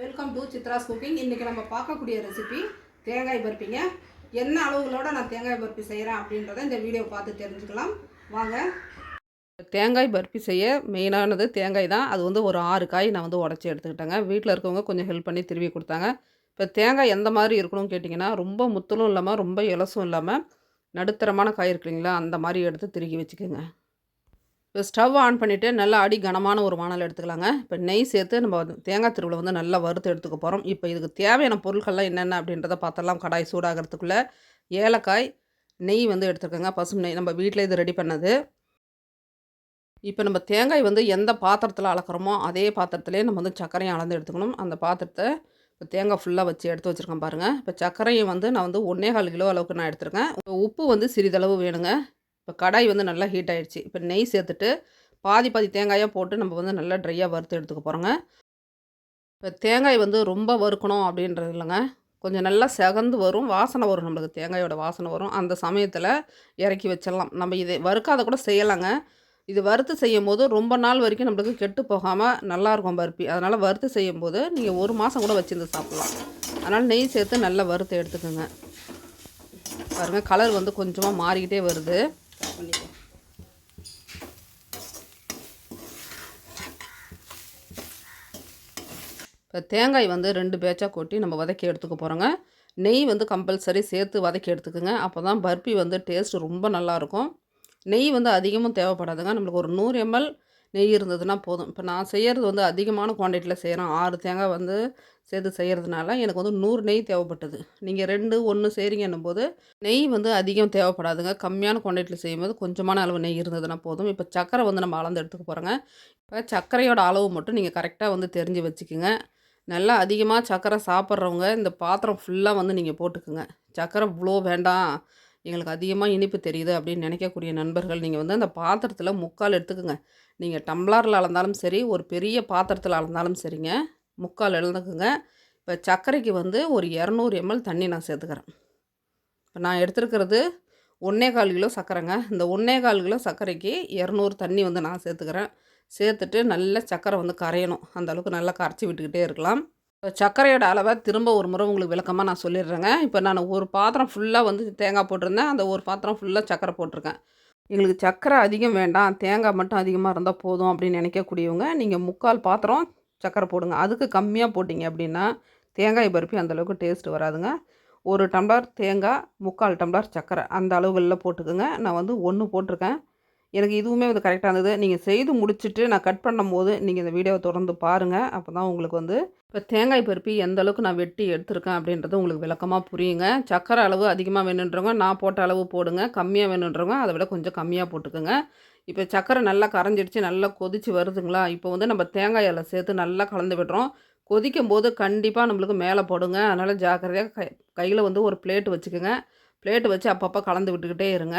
Welcome to Chitra's cooking இன்றைக்கி நம்ம பார்க்கக்கூடிய ரெசிபி தேங்காய் பருப்பிங்க. என்ன அளவுகளோடு நான் தேங்காய் பருப்பி செய்கிறேன் அப்படின்றத இந்த வீடியோ பார்த்து தெரிஞ்சுக்கலாம். வாங்க. தேங்காய் பருப்பி செய்ய மெயினானது தேங்காய் தான். அது வந்து ஒரு ஆறு காய் நான் வந்து உடச்சி எடுத்துக்கிட்டேங்க. வீட்டில் இருக்கவங்க கொஞ்சம் ஹெல்ப் பண்ணி திருவி கொடுத்தாங்க. இப்போ தேங்காய் எந்த மாதிரி இருக்கணும்னு கேட்டிங்கன்னா ரொம்ப முத்தலும் இல்லாமல் ரொம்ப இலசும் இல்லாமல் நடுத்தரமான காய் இருக்கு இல்லைங்களா அந்த மாதிரி எடுத்து திருகி வச்சுக்கோங்க. இப்போ ஸ்டவ் ஆன் பண்ணிவிட்டு நல்லா அடி கனமான ஒரு வானல் எடுத்துக்கலாங்க. இப்போ நெய் சேர்த்து நம்ம வந்து தேங்காய் திருவிழா வந்து நல்லா வறுத்து எடுத்துக்க போகிறோம் இப்போ இதுக்கு தேவையான பொருட்கள்லாம் என்னென்ன அப்படின்றத பார்த்தலாம் கடாய் சூடாகிறதுக்குள்ளே ஏலக்காய் நெய் வந்து எடுத்துருக்கோங்க. பசும் நெய் நம்ம வீட்டில் இது ரெடி பண்ணது. இப்போ நம்ம தேங்காய் வந்து எந்த பாத்திரத்தில் அளக்குறோமோ அதே பாத்திரத்திலே நம்ம வந்து சர்க்கரையும் அளந்து எடுத்துக்கணும். அந்த பாத்திரத்தை இப்போ தேங்காய் ஃபுல்லாக வச்சு எடுத்து வச்சுருக்கேன் பாருங்கள் இப்போ சர்க்கரையும் வந்து நான் வந்து ஒன்றே கால் கிலோ அளவுக்கு நான் எடுத்துருக்கேன். இப்போ உப்பு வந்து சிறிதளவு வேணுங்க. இப்போ கடாய் வந்து நல்லா ஹீட் ஆகிடுச்சு இப்போ நெய் சேர்த்துட்டு பாதி பாதி தேங்காயாக போட்டு நம்ம வந்து நல்லா ட்ரையாக வறுத்து எடுத்துக்க போகிறோங்க இப்போ தேங்காய் வந்து ரொம்ப வறுக்கணும் அப்படின்றது இல்லைங்க. கொஞ்சம் நல்லா செகந்து வரும். வாசனை வரும் நம்மளுக்கு. தேங்காயோட வாசனை வரும். அந்த சமயத்தில் இறக்கி வச்சிடலாம். நம்ம இதை வறுக்காத கூட செய்யலாங்க. இது வறுத்து செய்யும் போது ரொம்ப நாள் வரைக்கும் நம்மளுக்கு கெட்டு போகாமல் நல்லாயிருக்கும் பருப்பி அதனால் வறுத்து செய்யும் போது நீங்கள் ஒரு மாதம் கூட வச்சுருந்து சாப்பிட்லாம். அதனால் நெய் சேர்த்து நல்லா வறுத்து எடுத்துக்கோங்க. பாருங்கள் கலர் வந்து கொஞ்சமாக மாறிக்கிட்டே வருது. பண்ணிக்கலாம் இப்போ தேங்காய் வந்து ரெண்டு பேட்சாக கொட்டி நம்ம வதக்கி எடுத்துக்க போகிறோங்க நெய் வந்து கம்பல்சரி சேர்த்து வதக்கி எடுத்துக்கோங்க. அப்போ தான் பர்பி வந்து டேஸ்ட் ரொம்ப நல்லாயிருக்கும் நெய் வந்து அதிகமும் தேவைப்படாதுங்க. நம்மளுக்கு ஒரு நூறு எம்எல் நெய் இருந்ததுன்னா போதும். இப்போ நான் செய்கிறது வந்து அதிகமான குவான்டிட்டியில் செய்கிறேன் ஆறு தேங்காய் வந்து சேர்த்து செய்கிறதுனால எனக்கு வந்து நூறு நெய் தேவைப்பட்டது. நீங்கள் ரெண்டு ஒன்று செய்கிறீங்கன்னும் போது நெய் வந்து அதிகம் தேவைப்படாதுங்க. கம்மியான குவான்டிட்டியில் செய்யும்போது கொஞ்சமான அளவு நெய் இருந்ததுன்னா போதும். இப்போ சர்க்கரை வந்து நம்ம அளந்து எடுத்துக்க போகிறோங்க இப்போ சர்க்கரையோட அளவு மட்டும் நீங்கள் கரெக்டாக வந்து தெரிஞ்சு வச்சுக்கோங்க. நல்லா அதிகமாக சர்க்கரை சாப்பிட்றவங்க இந்த பாத்திரம் ஃபுல்லாக வந்து நீங்கள் போட்டுக்குங்க. சர்க்கரை இவ்வளோ வேண்டாம். எங்களுக்கு அதிகமாக இனிப்பு தெரியுது அப்படின்னு நினைக்கக்கூடிய நண்பர்கள் நீங்கள் வந்து அந்த பாத்திரத்தில் முக்கால் எடுத்துக்கோங்க. நீங்கள் டம்ளரில் அளந்தாலும் சரி ஒரு பெரிய பாத்திரத்தில் அளந்தாலும் சரிங்க முக்கால் எழுந்துக்குங்க இப்போ சர்க்கரைக்கு வந்து ஒரு இரநூறு எம்எல் தண்ணி நான் சேர்த்துக்கிறேன். இப்போ நான் எடுத்துருக்கிறது ஒன்றே கால் கிலோ சர்க்கரைங்க. இந்த ஒன்றே கால் கிலோ சர்க்கரைக்கு இரநூறு தண்ணி வந்து நான் சேர்த்துக்கிறேன். சேர்த்துட்டு நல்லா சர்க்கரை வந்து கரையணும். அந்த அளவுக்கு நல்லா கரைச்சி விட்டுக்கிட்டே இருக்கலாம். இப்போ சர்க்கரையோட அளவை திரும்ப ஒரு முறை உங்களுக்கு விளக்கமாக நான் சொல்லிடுறேங்க. இப்போ நான் ஒரு பாத்திரம் ஃபுல்லாக வந்து தேங்காய் போட்டிருந்தேன். அந்த ஒரு பாத்திரம் ஃபுல்லாக சர்க்கரை போட்டிருக்கேன். எங்களுக்கு சர்க்கரை அதிகம் வேண்டாம். தேங்காய் மட்டும் அதிகமாக இருந்தால் போதும் அப்படின்னு நினைக்கக்கூடியவங்க நீங்கள் முக்கால் பாத்திரம் சர்க்கரை போடுங்க. அதுக்கு கம்மியாக போட்டிங்க அப்படின்னா தேங்காய் பருப்பி அந்தளவுக்கு டேஸ்ட் வராதுங்க. ஒரு டம்ளர் தேங்காய் முக்கால் டம்ளர் சர்க்கரை அந்த அளவுகளில் போட்டுக்கோங்க. நான் வந்து ஒன்று போட்டிருக்கேன். எனக்கு இதுவுமே வந்து கரெக்டாக இருந்தது. நீங்கள் செய்து முடிச்சுட்டு நான் கட் பண்ணும் போது நீங்கள் இந்த வீடியோவை தொடர்ந்து பாருங்கள் அப்போ தான் உங்களுக்கு வந்து இப்போ தேங்காய் பருப்பி எந்த அளவுக்கு நான் வெட்டி எடுத்திருக்கேன் அப்படின்றது உங்களுக்கு விளக்கமாக புரியுங்க. சக்கரை அளவு அதிகமாக வேணுன்றவங்க நான் போட்ட அளவு போடுங்க. கம்மியாக வேணுன்றவங்க அதை விட கொஞ்சம் கம்மியாக போட்டுக்கோங்க. இப்போ சக்கரை நல்லா கரைஞ்சிடுச்சு நல்லா கொதிச்சு வருதுங்களா? இப்போ வந்து நம்ம தேங்காய் எல்லாம் சேர்த்து நல்லா கலந்து விடுறோம். கொதிக்கும் போது கண்டிப்பாக நம்மளுக்கு மேலே போடுங்க. அதனால் ஜாக்கிரதையாக கை கையில் வந்து ஒரு பிளேட்டு வச்சுக்கோங்க. பிளேட்டு வச்சு அப்பப்போ கலந்து விட்டுக்கிட்டே இருங்க.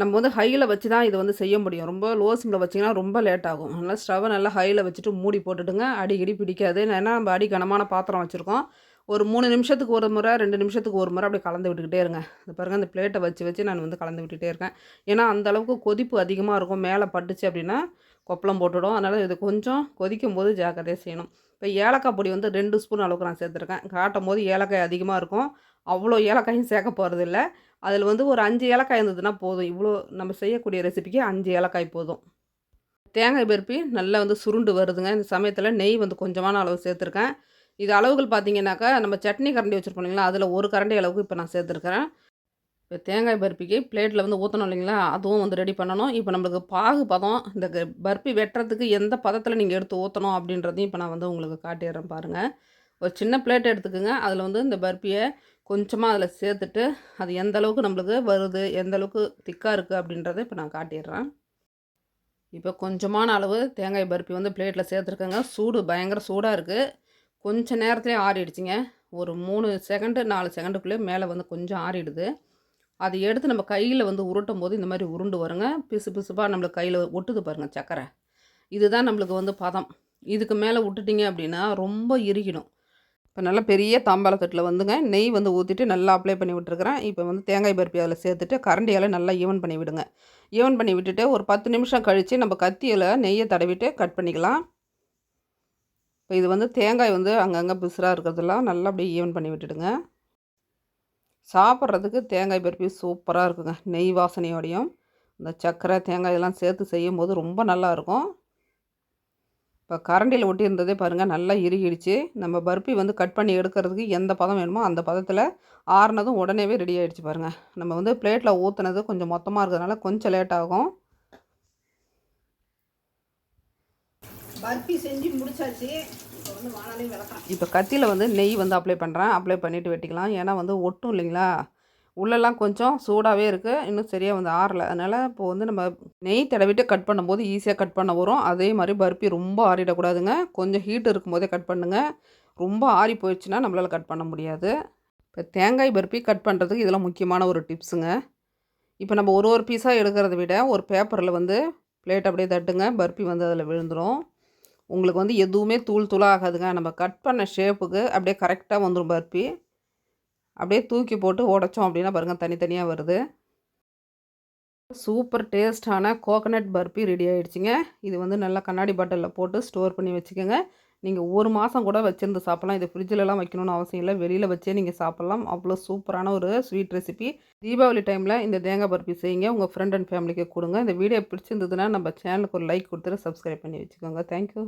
நம்ம வந்து ஹையில் வச்சு தான் இதை வந்து செய்ய முடியும். ரொம்ப லோ சிம்மில் வச்சிங்கன்னா ரொம்ப லேட் ஆகும். அதனால் ஸ்டவ்வை நல்லா ஹையில் வச்சுட்டு மூடி போட்டுடுங்க. அடிக்கடி பிடிக்காது. ஏன்னா நம்ம அடி கனமான பாத்திரம் வச்சுருக்கோம். ஒரு மூணு நிமிஷத்துக்கு ஒரு முறை ரெண்டு நிமிஷத்துக்கு ஒரு முறை அப்படியே கலந்து விட்டுக்கிட்டே இருங்க. இது பாருங்கள் அந்த பிளேட்டை வச்சு வச்சு நான் வந்து கலந்து விட்டுகிட்டே இருக்கேன். ஏன்னா அந்த அளவுக்கு கொதிப்பு அதிகமாக இருக்கும். மேலே பட்டுச்சு அப்படின்னா கொப்பளம் போட்டுவிடும் அதனால் இது கொஞ்சம் கொதிக்கும் போது ஜாக்கிரதையாக செய்யணும். இப்போ ஏலக்காய் பொடி வந்து ரெண்டு ஸ்பூன் அளவுக்கு நான் சேர்த்துருக்கேன். காட்டும் போது ஏலக்காய் அதிகமாக இருக்கும். அவ்வளோ ஏலக்காயும் சேர்க்க போகிறதில்ல அதில் வந்து ஒரு அஞ்சு ஏலக்காய் இருந்ததுன்னா போதும். இவ்வளோ நம்ம செய்யக்கூடிய ரெசிபிக்கு அஞ்சு ஏலக்காய் போதும். தேங்காய் பருப்பி நல்லா வந்து சுருண்டு வருதுங்க. இந்த சமயத்தில் நெய் வந்து கொஞ்சமான அளவு சேர்த்துருக்கேன். இது அளவுகள் பார்த்தீங்கன்னாக்கா நம்ம சட்னி கரண்டி வச்சுருப்போம் இல்லைங்களா? அதில் ஒரு கரண்டி அளவுக்கு இப்போ நான் சேர்த்துருக்கிறேன் இப்போ தேங்காய் பருப்பிக்கு பிளேட்டில் வந்து ஊற்றணும் இல்லைங்களா? அதுவும் வந்து ரெடி பண்ணணும். இப்போ நம்மளுக்கு பாகு பதம் இந்த பருப்பி வெட்டுறதுக்கு எந்த பதத்தில் நீங்கள் எடுத்து ஊற்றணும் அப்படின்றதையும் இப்போ நான் வந்து உங்களுக்கு காட்டிடுறேன் பாருங்கள் ஒரு சின்ன பிளேட் எடுத்துக்கோங்க. அதில் வந்து இந்த பருப்பியை கொஞ்சமாக அதில் சேர்த்துட்டு அது எந்த அளவுக்கு நம்மளுக்கு வருது எந்த அளவுக்கு திக்காக இருக்குது அப்படின்றத இப்போ நான் காட்டிடுறேன். இப்போ கொஞ்சமான அளவு தேங்காய் பருப்பி வந்து பிளேட்டில் சேர்த்துருக்கேங்க. சூடு பயங்கர சூடாக இருக்குது கொஞ்சம் நேரத்துலேயே ஆறிடுச்சிங்க. ஒரு மூணு செகண்டு நாலு செகண்டுக்குள்ளே மேலே வந்து கொஞ்சம் ஆறிடுது. அதை எடுத்து நம்ம கையில் வந்து உருட்டும் போது இந்த மாதிரி உருண்டு வருங்க. பிசு பிசுப்பாக நம்மளுக்கு கையில் ஒட்டுது பாருங்கள் சக்கரை. இதுதான் நம்மளுக்கு வந்து பதம். இதுக்கு மேலே விட்டுட்டிங்க அப்படின்னா ரொம்ப இறுகிடும். இப்போ நல்லா பெரிய தாம்பாளத்தட்டில் வந்துங்க நெய் வந்து ஊற்றிட்டு நல்லா அப்ளை பண்ணி விட்டுருக்குறேன். இப்போ வந்து தேங்காய் பருப்பி அதில் சேர்த்துட்டு கரண்டியால் நல்லா ஈவன் பண்ணி விடுங்க. ஈவன் பண்ணி விட்டுட்டு ஒரு பத்து நிமிஷம் கழித்து நம்ம கத்தியில் நெய்யை தடவிட்டு கட் பண்ணிக்கலாம். இப்போ இது வந்து தேங்காய் வந்து அங்கங்கே பிசுராக இருக்கிறதெல்லாம் நல்லா அப்படியே ஈவன் பண்ணி விட்டுடுங்க. சாப்பிட்றதுக்கு தேங்காய் பருப்பி சூப்பராக இருக்குங்க நெய் வாசனையோடையும். இந்த சர்க்கரை தேங்காய் எல்லாம் சேர்த்து செய்யும் போது ரொம்ப நல்லா இருக்கும். இப்போ கரண்டியில் ஒட்டி இருந்ததே பாருங்கள் நல்லா இறுகிடுச்சு. நம்ம பருப்பி வந்து கட் பண்ணி எடுக்கிறதுக்கு எந்த பதம் வேணுமோ அந்த பதத்தில் ஆறுனதும் உடனேவே ரெடி ஆகிடுச்சு பாருங்கள் நம்ம வந்து பிளேட்டில் ஊற்றுனது கொஞ்சம் மொத்தமாக இருக்கிறதுனால கொஞ்சம் லேட் ஆகும். பர்ஃபி செஞ்சு முடிச்சாச்சு. இப்போ கத்தியில் வந்து நெய் வந்து அப்ளை பண்ணுறேன் அப்ளை பண்ணிவிட்டு வெட்டிக்கலாம். ஏன்னா வந்து ஒட்டும் இல்லைங்களா? உள்ளெல்லாம் கொஞ்சம் சூடாகவே இருக்குது இன்னும் சரியாக வந்து ஆறலை. அதனால் இப்போ வந்து நம்ம நெய் தடவிட்டு கட் பண்ணும்போது ஈஸியாக கட் பண்ண வரும் அதே மாதிரி பருப்பி ரொம்ப ஆறிடக்கூடாதுங்க. கொஞ்சம் ஹீட் இருக்கும்போதே கட் பண்ணுங்கள் ரொம்ப ஆறி போயிடுச்சுன்னா நம்மளால் கட் பண்ண முடியாது. இப்போ தேங்காய் பருப்பி கட் பண்ணுறதுக்கு இதெல்லாம் முக்கியமான ஒரு டிப்ஸுங்க இப்போ நம்ம ஒரு ஒரு பீஸாக எடுக்கிறத விட ஒரு பேப்பரில் வந்து பிளேட் அப்படியே தட்டுங்க. பருப்பி வந்து அதில் விழுந்துடும் உங்களுக்கு வந்து எதுவுமே தூள் தூளாக ஆகாதுங்க நம்ம கட் பண்ண ஷேப்புக்கு அப்படியே கரெக்டாக வந்துடும் பருப்பி. அப்படியே தூக்கி போட்டு உடைச்சோம் அப்படின்னா பாருங்கள் தனித்தனியாக வருது. சூப்பர் டேஸ்டான கோகனட் பர்பி ரெடி ஆகிடுச்சிங்க இது வந்து நல்லா கண்ணாடி பாட்டிலில் போட்டு ஸ்டோர் பண்ணி வச்சுக்கோங்க. நீங்கள் ஒரு மாதம் கூட வச்சுருந்து சாப்பிட்லாம். இது ஃப்ரிட்ஜிலலாம் வைக்கணும்னு அவசியம் இல்லை. வெளியில் வச்சே நீங்கள் சாப்பிட்லாம். அவ்வளோ சூப்பரான ஒரு ஸ்வீட் ரெசிபி. தீபாவளி டைமில் இந்த தேங்காய் பர்பி செய்யுங்க. உங்கள் ஃப்ரெண்ட் அண்ட் ஃபேமிலிக்கு கொடுங்க. இந்த வீடியோ பிடிச்சிருந்ததுன்னா நம்ம சேனலுக்கு ஒரு லைக் கொடுத்துட்டு சப்ஸ்கிரைப் பண்ணி வச்சுக்கோங்க. தேங்க்யூ